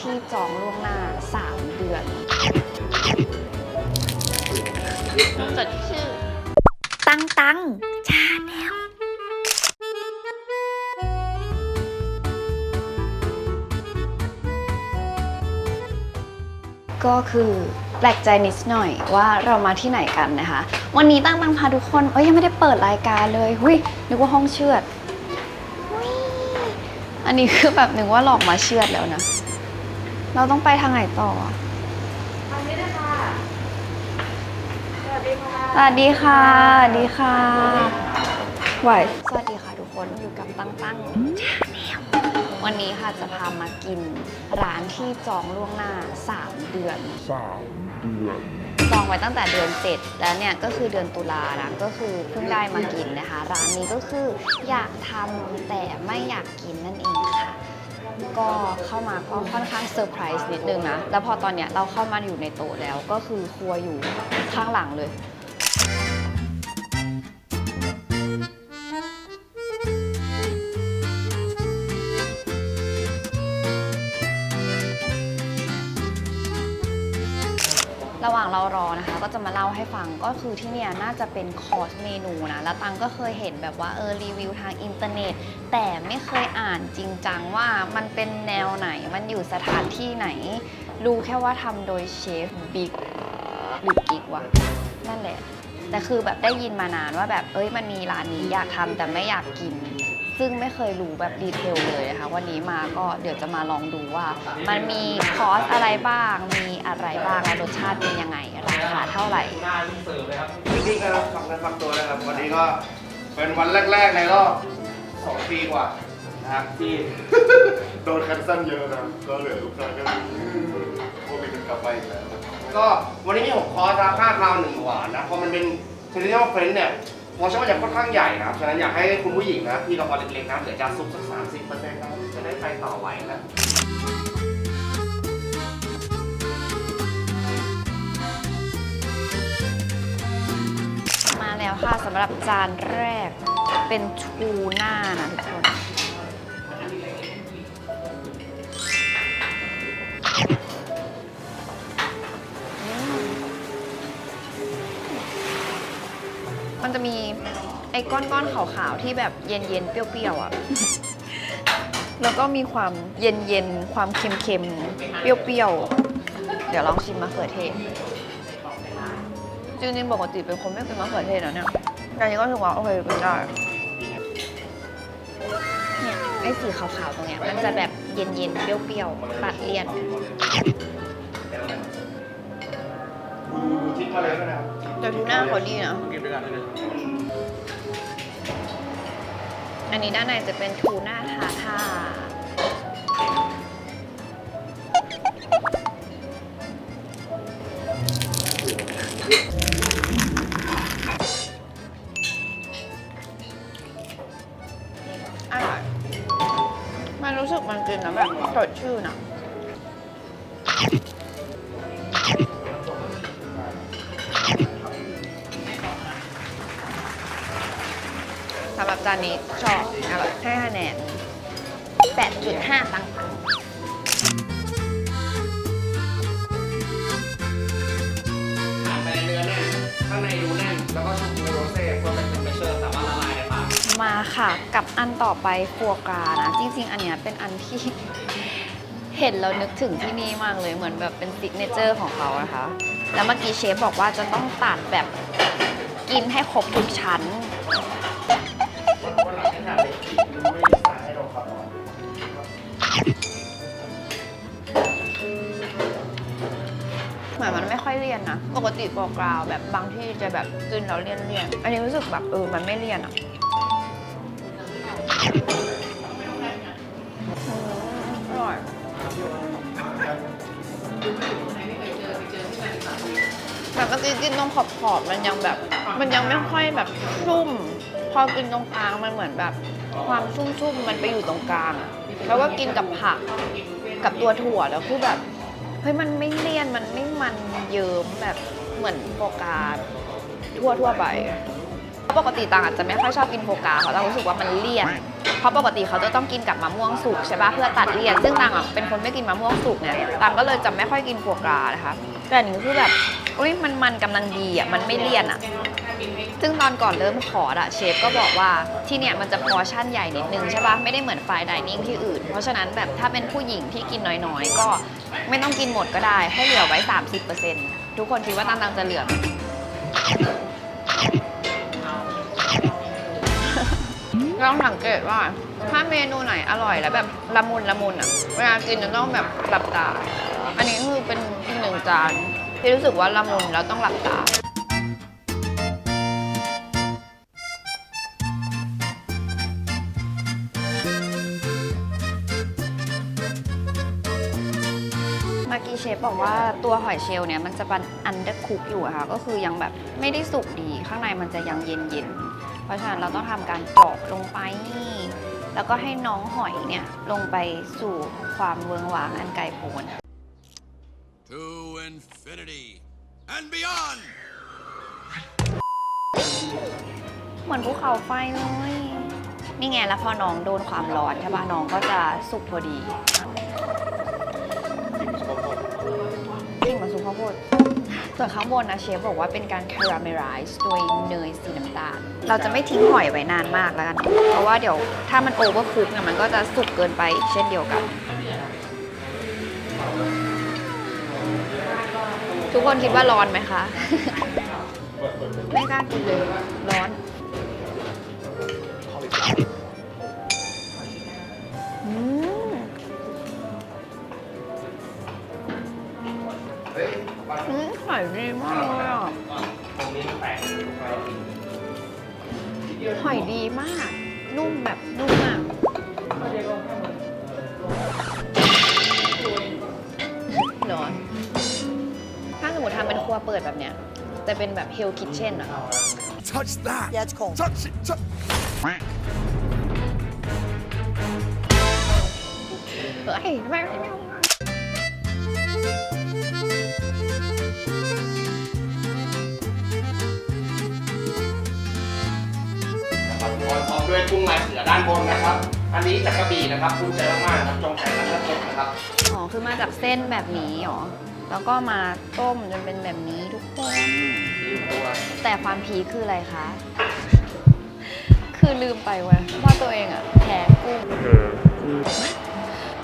ที่จองล่วงหน้า 3 เดือนจดชื่อ ตังตังชาแนลก็คือแปลกใจนิดหน่อยว่าเรามาที่ไหนกันนะคะ วันนี้ตั้งตังพาทุกคนเอ้ยยังไม่ได้เปิดรายการเลยหุยนึกว่าห้องเชือดหุยอันนี้คือแบบนึกว่าหลอกมาเชือดแล้วนะ เราต้องไปทางไหนต่ออะทางนี้นะคะสวัสดีค่ะสวัสดีค่ะสวัสดีค่ะไหวสวัสดีค่ะทุกคนอยู่กับตั้งตั้งวันนี้ค่ะจะพามากินร้านที่จองล่วงหน้า 3 เดือน สามเดือน จองไว้ตั้งแต่เดือน 7 แล้วเนี่ยก็คือเดือนตุลานะก็คือเพิ่งได้มากินนะคะ ร้านนี้ก็คืออยากทำแต่ไม่อยากกินนั่นเองค่ะ ก็เข้ามาก็ค่อนข้างเซอร์ไพรส์นิดนึงนะ แล้วพอตอนเนี้ยเราเข้ามาอยู่ในโต๊ะแล้วก็คือครัวอยู่ข้างหลังเลย ก็จะมาเล่าให้ฟังก็คือที่เนี่ยน่าจะเป็นคอร์สเมนูนะแล้วตังก็เคยเห็นแบบว่าเออรีวิวทางอินเทอร์เน็ต แต่ไม่เคยอ่านจริงจังว่ามันเป็นแนวไหนมันอยู่สถานที่ไหน รู้แค่ว่าทำโดยเชฟบิ๊กหรือกิ๊กวะนั่นแหละแต่คือแบบได้ยินมานานว่าแบบเอ้ยมันมีร้านนี้อยากทำแต่ไม่อยากกิน ซึ่งไม่เคยรู้แบบดีเทลเลยนะคะวันนี้มาก็เดี๋ยวจะมาลองดูว่า มันมีคอร์สอะไรบ้าง มีอะไรบ้างและรสชาติเป็นยังไงราคาเท่าไหร่จริงๆก็ทำนะครับตัวนะครับ วันนี้ก็เป็นวันแรก ๆ ในรอบสองปีกว่านะครับที่โดนแคนเซิลเยอะนะก็เหลือลูกค้าก็โควิดมันกลับไปอีกแล้วก็วันนี้มีหกคอร์สราคาคราวหนึ่งหวานนะเพราะมันเป็นเทเลนอเฟรนเนี่ย พอชั่นมันจะค่อนข้างใหญ่นะครับ ฉะนั้นอยากให้คุณผู้หญิงนะที่กระเพาะเล็กๆนะเหลือจะซุปสักสามสิบเปอร์เซ็นต์นะจะได้ไปต่อไหวนะมาแล้วค่ะสำหรับจานแรกเป็นทูน่านะทุกคน มันจะมีไอ้ก้อนๆขาวๆที่แบบเย็นๆเปรี้ยวๆอะ แล้วก็มีความเย็นๆความเค็มๆเปรี้ยวๆเดี๋ยวลองชิมมะเขือเทศจริงๆปกติเป็นคนไม่กินมะเขือเทศนะเนี่ยแต่อันนี้ก็ถือว่าโอเคกินได้เนี่ยไอ้สีขาวๆตรงเนี้ยมันจะแบบเย็นๆเปรี้ยวๆตัดเลี่ยน ดูดูทิปมาเลยก็นะครับแต่ทูน่าเขาดีนะ กินด้วยกันเลยอันนี้ด้านในจะเป็นทูน่าทาท่าอร่อย มันรู้สึกมันกินแล้วแบบสดชื่นอะ จานนี้ชอบอร่อยให้คะแนน8.5ตังค์ผ่านไปเนื้อแน่นข้างในดูแน่น แล้วก็ชมพูโรเซ่เพื่อเป็นเทมเปอร์เชอร์แต่ว่าละลายในปากมาค่ะ กับอันต่อไปฟัวกรานะ จริง ๆ อันเนี้ยเป็นอันที่ เห็นแล้วนึกถึงที่นี่มากเลยเหมือนแบบเป็นซิกเนเจอร์ของเขานะคะ แล้วเมื่อกี้เชฟบอกว่าจะต้องตัดแบบกินให้ครบทุกชั้น นะปกติฟอกราวแบบบางที่จะแบบกินแล้วเลี่ยนเลี่ยนอันนี้รู้สึกแบบเออมันไม่เลี่ยนอะอร่อยแบบเมื่อกี้กินตรงขอบขอบมันยังแบบ มันยังไม่ค่อยแบบชุ่ม พอกินตรงกลางมันเหมือนแบบ ความชุ่มๆมันไปอยู่ตรงกลางแล้วก็กินกับผักกับตัวถั่วแล้วคือแบบเฮ้ยมันไม่เลี่ยนมันไม่มันเยิ้มแบบ เหมือนโฟกาทั่วทั่วไปปกติต่างอาจจะไม่ค่อยชอบกินโฟกาเพราะเรารู้สึกว่ามันเลี่ยน เพราะปกติเขาจะต้องกินกับมะม่วงสุกใช่ปะเพื่อตัดเลี่ยน ซึ่งตังอะเป็นคนไม่กินมะม่วงสุกเนี่ยตังก็เลยจะไม่ค่อยกินผัวกรานะคะ แต่อันนี้คือแบบอุ้ยมันมันกำลังดีอะมันไม่เลี่ยนอะซึ่งตอนก่อนเริ่มขออะเชฟก็บอกว่าที่เนี่ยมันจะพอชั่นใหญ่นิดนึงใช่ปะไม่ได้เหมือนไฟดิเนิ่งที่อื่น เพราะฉะนั้นแบบถ้าเป็นผู้หญิงที่กินน้อยๆ ก็ไม่ต้องกินหมดก็ได้ให้เหลือไว้ 30% ทุกคนคิดว่าตังตังจะเหลืองลองสังเกตว่า ถ้าเมนูไหนอร่อยแล้วแบบละมุนละมุนอะ เวลากินจะต้องแบบหลับตา อันนี้คือเป็นอีกหนึ่งจานที่รู้สึกว่าละมุนแล้วต้องหลับตา ฟบอกว่าตัวหอยเชลล์เนี่ยมันจะเป็นอันเดอร์คุกอยู่อะค่ะ ก็คือยังแบบไม่ได้สุกดี ข้างในมันจะยังเย็นๆ เพราะฉะนั้นเราต้องทำการกรอกลงไปนี่แล้วก็ให้น้องหอยเนี่ยลงไปสู่ความเวิงหวางอันไกลโพ้น To infinity and beyond! เหมือนภูเขาไฟเลย นี่ไงแล้วพอน้องโดนความร้อนใช่ปะน้องก็จะสุกพอดี ส่วนข้างบนนะเชฟบอกว่าเป็นการคาราเมลไรซ์โดยเนยสีน้ำตาล เราจะไม่ทิ้งหอยไว้นานมากแล้วกัน เพราะว่าเดี๋ยวถ้ามันโอเวอร์คุกเนี่ยมันก็จะสุกเกินไปเช่นเดียวกัน ทุกคนคิดว่าร้อนไหมคะ ไม่กล้ากินเลย ร้อน อืมหอยดีมากเลยอะตรงนี้แปลกหอยดีมาก นุ่มแบบนุ่มมากเหรอถ้าสมมติทำเป็นครัวเปิดแบบเนี้ยจะเป็นแบบเฮลคิทเช่นอะ Touch that! Yeah, it's cold. Touch it! Touch เฮ้ยทำไมไม่เอา นะครับพร้อมด้วยกุ้งลายเสือด้านบนนะครับ อันนี้จากกระบี่นะครับภูมิใจมากๆนะครับจงใจและสดนะครับ อ๋อ คือมาจากเส้นแบบนี้เหรอ แล้วก็มาต้มจนเป็นแบบนี้ทุกคน ลืมตัว แต่ความพีคคืออะไรคะ คือลืมไปเว้ยว่าตัวเองอะแพ้กุ้ง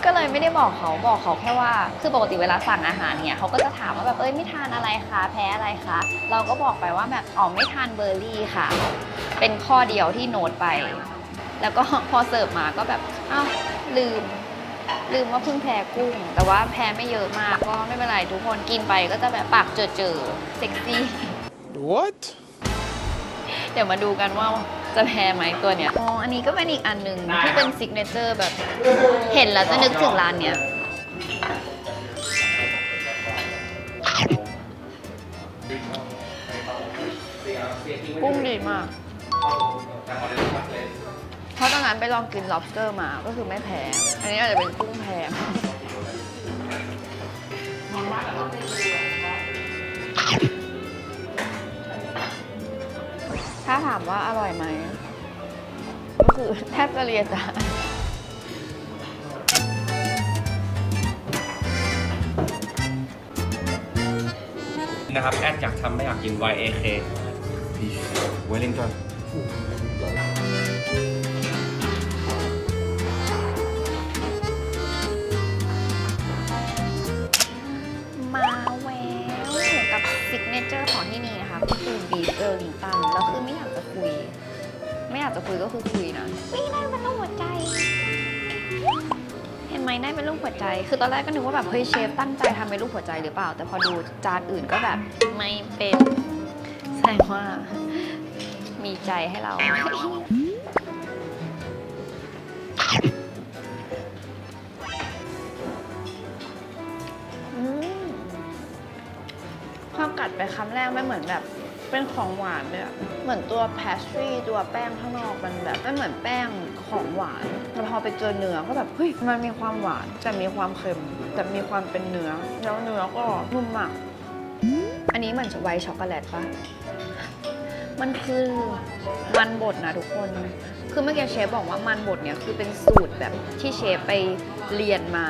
ก็เลยไม่ได้บอกเขาบอกเขาแค่ว่า คือปกติเวลาสั่งอาหารเนี่ยเขาก็จะถามว่าแบบเอ้ยไม่ทานอะไรคะแพ้อะไรคะ เราก็บอกไปว่าแบบอ๋อไม่ทานเบอร์รี่ค่ะ เป็นข้อเดียวที่โน้ตไป แล้วก็พอเสิร์ฟมาก็แบบอ้าวลืม ลืมว่าเพิ่งแพ้กุ้ง แต่ว่าแพ้ไม่เยอะมากก็ไม่เป็นไรทุกคนกินไปก็จะแบบปากเจอเจอๆเซ็กซี่ What? เดี๋ยวมาดูกันว่า จะแพ้ไหมตัวเนี้ยอ๋ออันนี้ก็เป็นอีกอันหนึ่งที่เป็นซิกเนเจอร์แบบ เห็นแล้วจะนึกถึงร้านเนี้ยกุ้งดีมาก เพราะตอนนั้นไปลองกิน lobster มา ก็คือไม่แพ้ อันนี้อาจจะเป็นกุ้งแพง ถ้าถามว่าอร่อยไหม ก็คือแทบจะเรียนจานนะครับแอดอยากทำไม่อยากกิน YAK Wellington เออร์ลิงตันแล้วคือไม่อยากจะคุย ไม่อยากจะคุยก็คือคุยนะไม่ได้เป็นรูปหัวใจ เห็นไหมได้เป็นรูปหัวใจ คือตอนแรกก็นึกว่าแบบเฮ้ยเชฟตั้งใจทำเป็นรูปหัวใจหรือเปล่า แต่พอดูจานอื่นก็แบบไม่เป็นแสดงว่ามีใจให้เราอืมพอกัดไปคำแรกไม่เหมือนแบบ เป็นของหวานเลยอะเหมือนตัวแพสทรีตัวแป้งข้างนอกมันแบบไม่เหมือนแป้งของหวานแต่พอไปเจอเนื้อก็แบบเฮ้ยมันมีความหวานแต่มีความเค็มแต่มีความเป็นเนื้อ แล้วเนื้อก็นุ่มมาก อันนี้เหมือนไวท์ช็อกโกแลตปะมันคือมันบดนะทุกคน คือเมื่อกี้เชฟบอกว่ามันบดเนี่ยคือเป็นสูตรแบบที่เชฟไปเรียนมา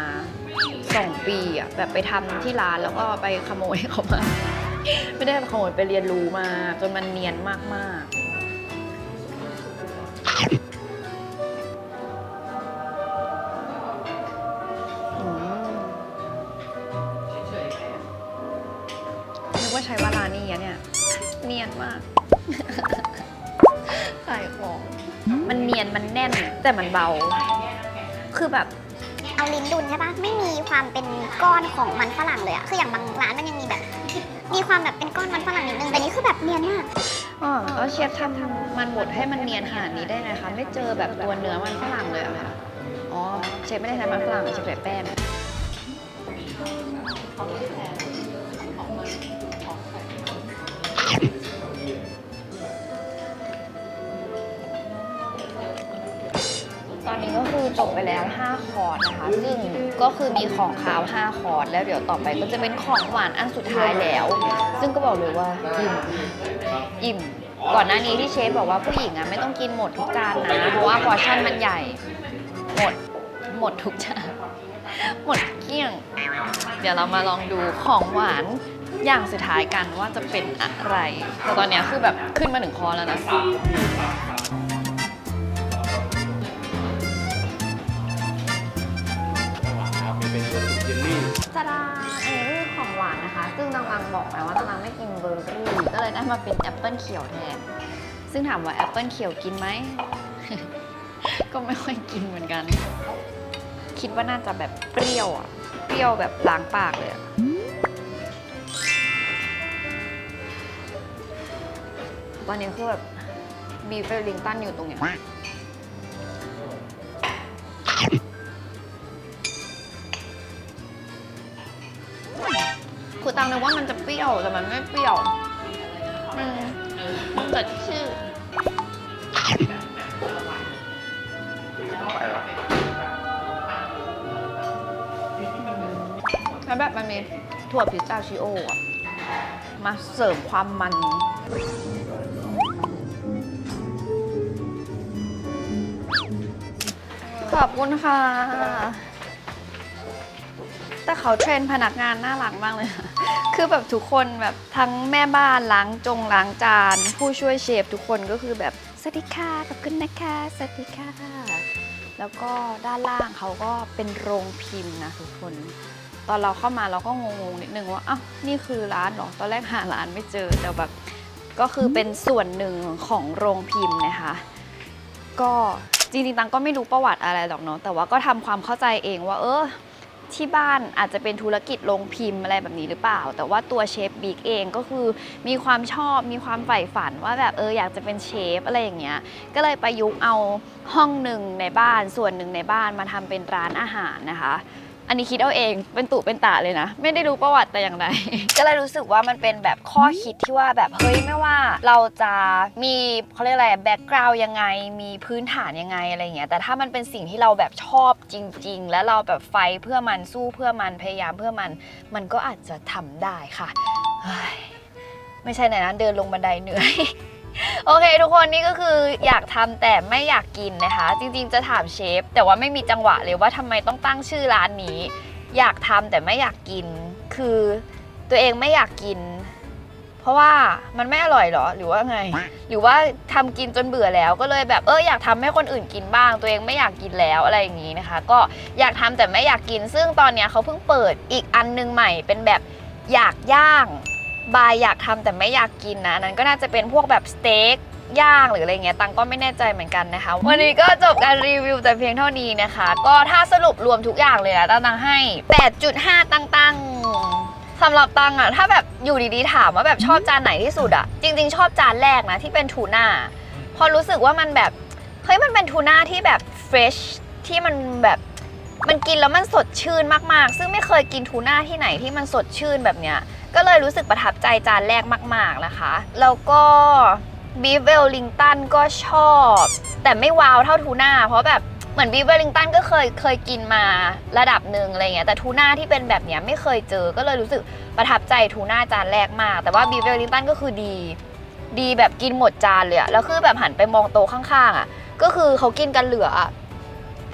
สองปีอะแบบไปทำที่ร้านแล้วก็ไปขโมยเขามา ไม่ได้ขโมยไปเรียนรู้มา จนมันเนียนมากๆอืมนึกว่าใช้วาลานี่อะเนี่ย เนียนมากขายของ มันเนียนมันแน่น แต่มันเบา คือแบบ เอาลิ้นดุนใช่ปะไม่มีความเป็นก้อนของมันฝรั่งเลยอะคืออย่างบางร้านมันยังมีแบบ มีความแบบเป็นก้อนมันฝรั่งนิดนึงแต่นี่คือแบบเนียนมากอ๋อแล้วเชฟทำมันบดให้มันเนียนขนาดนี้ได้ไงคะ ไม่เจอแบบตัวเนื้อมันฝรั่งเลยเหรอะค่ะอ๋อ เชฟไม่ได้ใช้มันฝรั่งเชฟใช้แป้งต จบไปแล้ว 5 คอร์สนะคะ ซึ่งก็คือมีของคาว 5 คอร์สแล้วเดี๋ยวต่อไปก็จะเป็นของหวานอันสุดท้ายแล้ว ซึ่งก็บอกเลยว่าอิ่มอิ่มก่อนหน้านี้ที่เชฟบอกว่าผู้หญิงอะไม่ต้องกินหมดทุกจานนะ เพราะว่าพอร์ชั่นมันใหญ่ หมดหมดทุกจานหมดเกลี้ยง เดี๋ยวเรามาลองดูของหวานอย่างสุดท้ายกันว่าจะเป็นอะไร แต่ตอนเนี้ยคือแบบขึ้นมาถึงคอแล้วนะาดาอันนี้คือของหวานนะคะ ซึ่งนางรังบอกไปว่านารังไม่กินเบอร์รี่ก็เลยได้มาเป็นแอปเปิลเขียวแทน ซึ่งถามว่าแอปเปิลเขียวกินไหม ก็ไม่ค่อยกินเหมือนกัน คิดว่าน่าจะแบบเปรี้ยวอะ เปรี้ยวแบบล้างปากเลยอะตอนนี้คือแบบบีเวลลิงตันอยู่ตรงเนี้ย แต่มันไม่เปรี้ยวมมันเกิดชื่อแล้วแบบมันมีถั่วพิสตาชิโออะมาเสริมความมันขอบคุณค่ะ แต่เขาเทรนพนักงานน่ารักมากเลยค่ะคือแบบทุกคนแบบทั้งแม่บ้านล้างจงล้างจาน ผู้ช่วยเชฟทุกคนก็คือแบบสวัสดีค่ะขอบคุณนะคะสวัสดีค่ะ แล้วก็ด้านล่างเขาก็เป็นโรงพิมพ์นะทุกคน ตอนเราเข้ามาเราก็งงๆนิดนึงว่าอ้าวนี่คือร้านหรอตอนแรกหาร้านไม่เจอแต่แบบก็คือเป็นส่วนหนึ่งของโรงพิมพ์นะคะ ก็จริงๆตังก็ไม่รู้ประวัติอะไรหรอกเนาะแต่ว่าก็ทำความเข้าใจเองว่า เออ ที่บ้านอาจจะเป็นธุรกิจโรงพิมพ์อะไรแบบนี้หรือเปล่า แต่ว่าตัวเชฟบิ๊กเองก็คือมีความชอบมีความใฝ่ฝันว่าแบบเอออยากจะเป็นเชฟอะไรอย่างเงี้ยก็เลยประยุกต์เอาห้องหนึ่งในบ้านส่วนหนึ่งในบ้านมาทำเป็นร้านอาหารนะคะ อันนี้คิดเอาเองเป็นตุเป็นตะเลยนะ ไม่ได้รู้ประวัติแต่อย่างใด ก็เลยรู้สึกว่ามันเป็นแบบข้อคิดที่ว่าแบบเฮ้ยไม่ว่าเราจะมีเขาเรียกอะไรแบ็กกราวยังไงมีพื้นฐานยังไงอะไรอย่างเงี้ยแต่ถ้ามันเป็นสิ่งที่เราแบบชอบจริง ๆ แล้วเราแบบไฟเพื่อมันสู้เพื่อมันพยายามเพื่อมัน มันก็อาจจะทำได้ค่ะเฮ้ยไม่ใช่ไหนนะเดินลงบันไดเหนื่อย โอเค ทุกคนนี่ก็คืออยากทำแต่ไม่อยากกินนะคะ จริงๆจะถามเชฟ แต่ว่าไม่มีจังหวะเลยว่าทำไมต้องตั้งชื่อร้านนี้ อยากทำแต่ไม่อยากกิน คือตัวเองไม่อยากกิน เพราะว่ามันไม่อร่อยเหรอหรือว่าไง หรือว่าทำกินจนเบื่อแล้วก็เลยแบบเอออยากทำให้คนอื่นกินบ้าง ตัวเองไม่อยากกินแล้วอะไรอย่างนี้นะคะ ก็อยากทำแต่ไม่อยากกิน ซึ่งตอนเนี้ยเขาเพิ่งเปิดอีกอันนึงใหม่เป็นแบบอยากย่าง บายอยากทำแต่ไม่อยากกินนะอันนั้นก็น่าจะเป็นพวกแบบสเต็กย่างหรืออะไรเงี้ยตังก็ไม่แน่ใจเหมือนกันนะคะ วันนี้ก็จบการรีวิวแต่เพียงเท่านี้นะคะ ก็ถ้าสรุปรวมทุกอย่างเลยนะตังตังให้ 8.5 ตังตังสำหรับตังอะถ้าแบบอยู่ดีๆถามว่าแบบชอบจานไหนที่สุดอะจริง ๆ ชอบจานแรกนะที่เป็นทูน่าเพอรู้สึกว่ามันแบบเฮ้ยมันเป็นทูน่าที่แบบเฟรชที่มันแบบมันกินแล้วมันสดชื่นมากๆ ซึ่งไม่เคยกินทูน่าที่ไหนที่มันสดชื่นแบบเนี้ย ก็เลยรู้สึกประทับใจจานแรกมาก ๆนะคะ แล้วก็บีฟเวลลิงตันก็ชอบ แต่ไม่ว้าวเท่าทูน่าเพราะแบบเหมือนบีฟเวลลิงตันก็เคยเคยกินมาระดับหนึ่งอะไรเงี้ยแต่ทูน่าที่เป็นแบบเนี้ยไม่เคยเจอก็เลยรู้สึกประทับใจทูน่าจานแรกมาก แต่ว่าบีฟเวลลิงตันก็คือดี ดีแบบกินหมดจานเลยอะแล้วคือแบบหันไปมองโต๊ะข้างๆอะก็คือเขากินกันเหลือ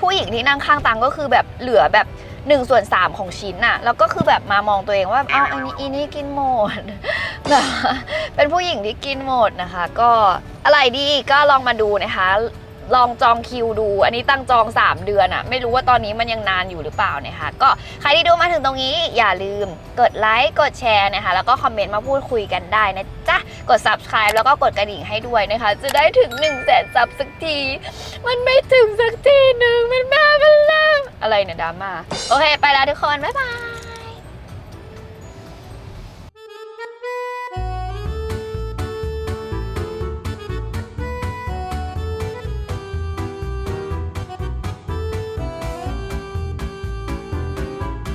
ผู้หญิงที่นั่งข้างตังก็คือแบบเหลือแบบ 1ส่วน3 ของชิ้นอะแล้วก็คือแบบมามองตัวเองว่าเอาอันนี้อีนี่กินหมดแบบเป็นผู้หญิงที่กินหมดนะคะ ก็อะไรดีก็ลองมาดูนะคะ ลองจองคิวดู อันนี้ตั้งจอง 3 เดือนอะไม่รู้ว่าตอนนี้มันยังนานอยู่หรือเปล่านะคะก็ใครที่ดูมาถึงตรงนี้อย่าลืมกดไลค์กดแชร์นะคะ แล้วก็คอมเมนต์มาพูดคุยกันได้นะจ๊ะกด subscribe แล้วก็กดกระดิ่งให้ด้วยนะคะ จะได้ถึง1นึ่งแสนซับสักที มันไม่ถึงสักทีหนึ่งมันมาเป็นแล้ว อะไรเนี่ยดราม่าโอเค ไปแล้วทุกคน บ๊ายบาย